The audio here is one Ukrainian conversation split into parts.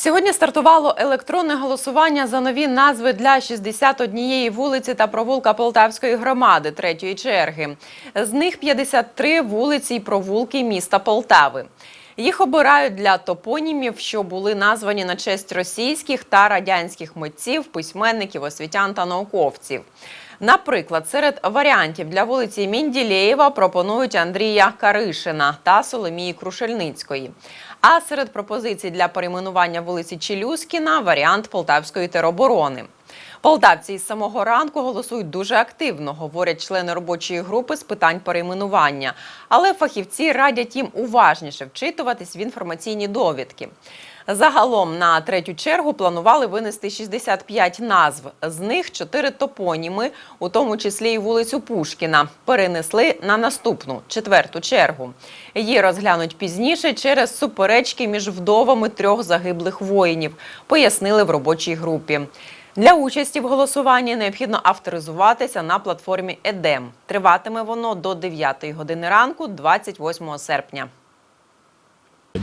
Сьогодні стартувало електронне голосування за нові назви для 61 вулиці та провулка Полтавської громади третьої черги. З них 53 вулиці й провулки міста Полтави. Їх обирають для топонімів, що були названі на честь російських та радянських митців, письменників, освітян та науковців. Наприклад, серед варіантів для вулиці Мінділеєва пропонують Андрія Каришина та Соломії Крушельницької. А серед пропозицій для перейменування вулиці Челюскіна варіант Полтавської тероборони. Полтавці із самого ранку голосують дуже активно, говорять члени робочої групи з питань перейменування. Але фахівці радять їм уважніше вчитуватись в інформаційні довідки. Загалом на третю чергу планували винести 65 назв. З них 4 топоніми, у тому числі і вулицю Пушкіна, перенесли на наступну четверту чергу. Її розглянуть пізніше через суперечки між вдовами трьох загиблих воїнів, пояснили в робочій групі. Для участі в голосуванні необхідно авторизуватися на платформі ЕДЕМ. Триватиме воно до 9 години ранку, 28 серпня.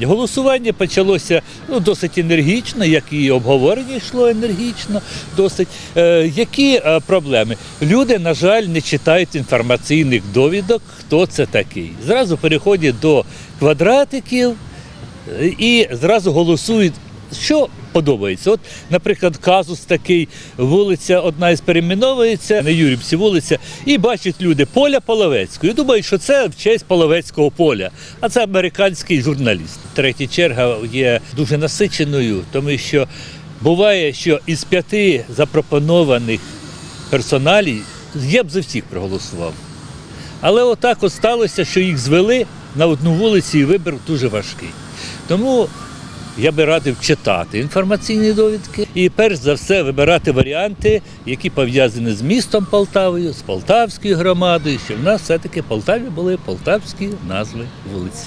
Голосування почалося ну, досить енергічно, як і обговорення йшло енергічно. Досить. Е, які е, проблеми? Люди, на жаль, не читають інформаційних довідок, хто це такий. Зразу переходять до квадратиків е, і зразу голосують, що подобається. От, наприклад, казус такий, вулиця одна із перейменовується, на Юрівці вулиця, і бачать люди поля Половецького. І думають, що це в честь Половецького поля. А це американський журналіст. Третя черга є дуже насиченою, тому що буває, що із п'яти запропонованих персоналій я б за всіх проголосував. Але отак от сталося, що їх звели на одну вулицю і вибір дуже важкий. Тому я би радив читати інформаційні довідки і перш за все вибирати варіанти, які пов'язані з містом Полтавою, з Полтавською громадою, що в нас все-таки в Полтаві були полтавські назви вулиць.